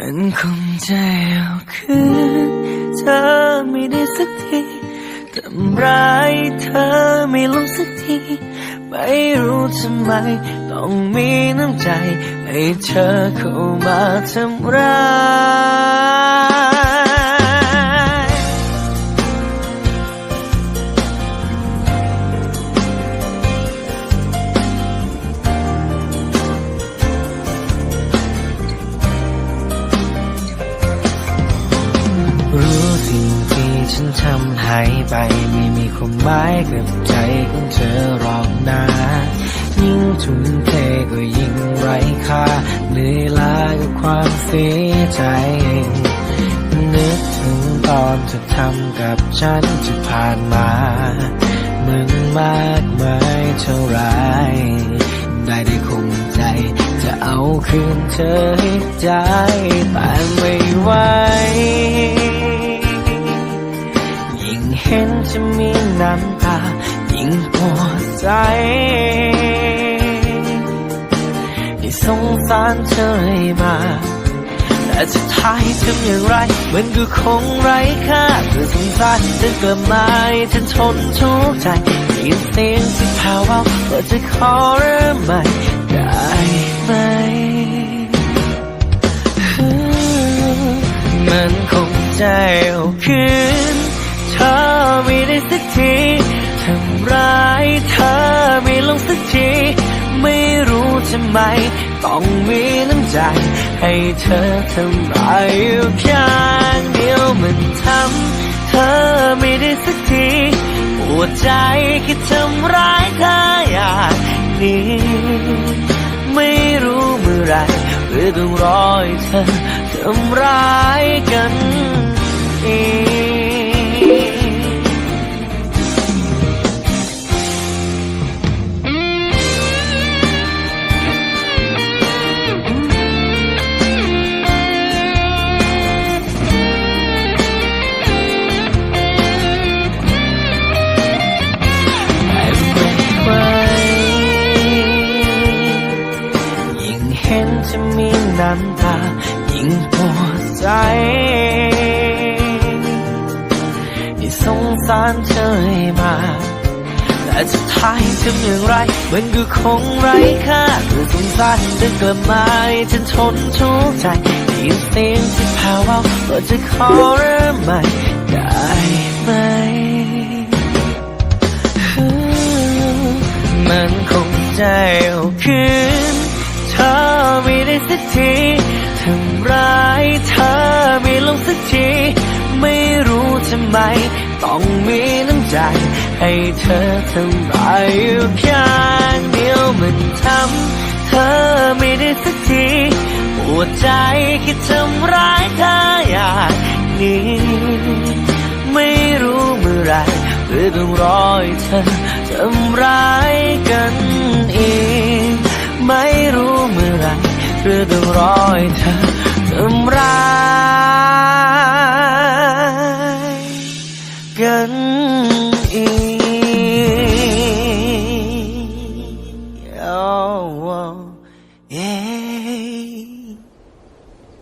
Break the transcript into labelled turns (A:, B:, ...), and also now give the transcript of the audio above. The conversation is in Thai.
A: มันคงใจเอาคืนเธอไม่ได้สักทีทำร้ายเธอไม่ลงสักที ไม่รู้ทำไม ต้องมีน้ำใจ ให้เธอเข้ามาทำร้าย รู้สิ่งที่ฉันทำหายไปไม่มีความหมายกับใจของเธอหรอกนะยิ่งทุ่มเทก็ยิ่งไร้ค่าเหนื่อยล้ากับความเสียใจนึกถึงตอนเธอทำกับฉันที่ผ่านมามันมากมายเท่าไรได้ได้คงใจ จะเอาคืนเธอให้ได้แต่ไม่ไหว เห็นจะมีน้ำตายิ่งปวดใจที่สงสารเธอให้มาแต่สุดท้ายทำอย่างไร มันก็คงไร้ค่าเพื่อสงสารเธอกลับมาฉันทนทุกข์ใจยินเสียงที่แผ่วเบาว่าจะขอเริ่มใหม่ได้ ม ต้องมีน้ำใจ ให้เธอทำร้ายอยู่ข้างเดียวมันทำเธอไม่ได้สักทีปวดใจแค่ทำร้ายเธออย่างนี้ไม่รู้เมื่อไรหรือต้องรอให้เธอทำร้ายกันอีก จะมีน้ำตายิ่งปวดใจที่สงสารเธอให้มาแต่สุดท้ายทำอย่างไร มันก็คงไร้ค่าเพื่อสงสารเธอกลับมาให้ฉันทนทุกข์ใจได้ยินเสียงที่แผ่วเบาว่าจะขอเริ่มใหม่ได้ไหมมันคงใจเอ กทีทำร้ายเธอไม่ลงสักที ไม่รู้ทำไม ต้องมีน้ำใจ ให้เธอทำร้ายอยู่ข้างเดียวมันทำเธอไม่ได้สักทีปวดใจแค่ทำร้ายเธออย่างนี้ ไม่รู้เมื่อไรหรือต้องรอให้เธอ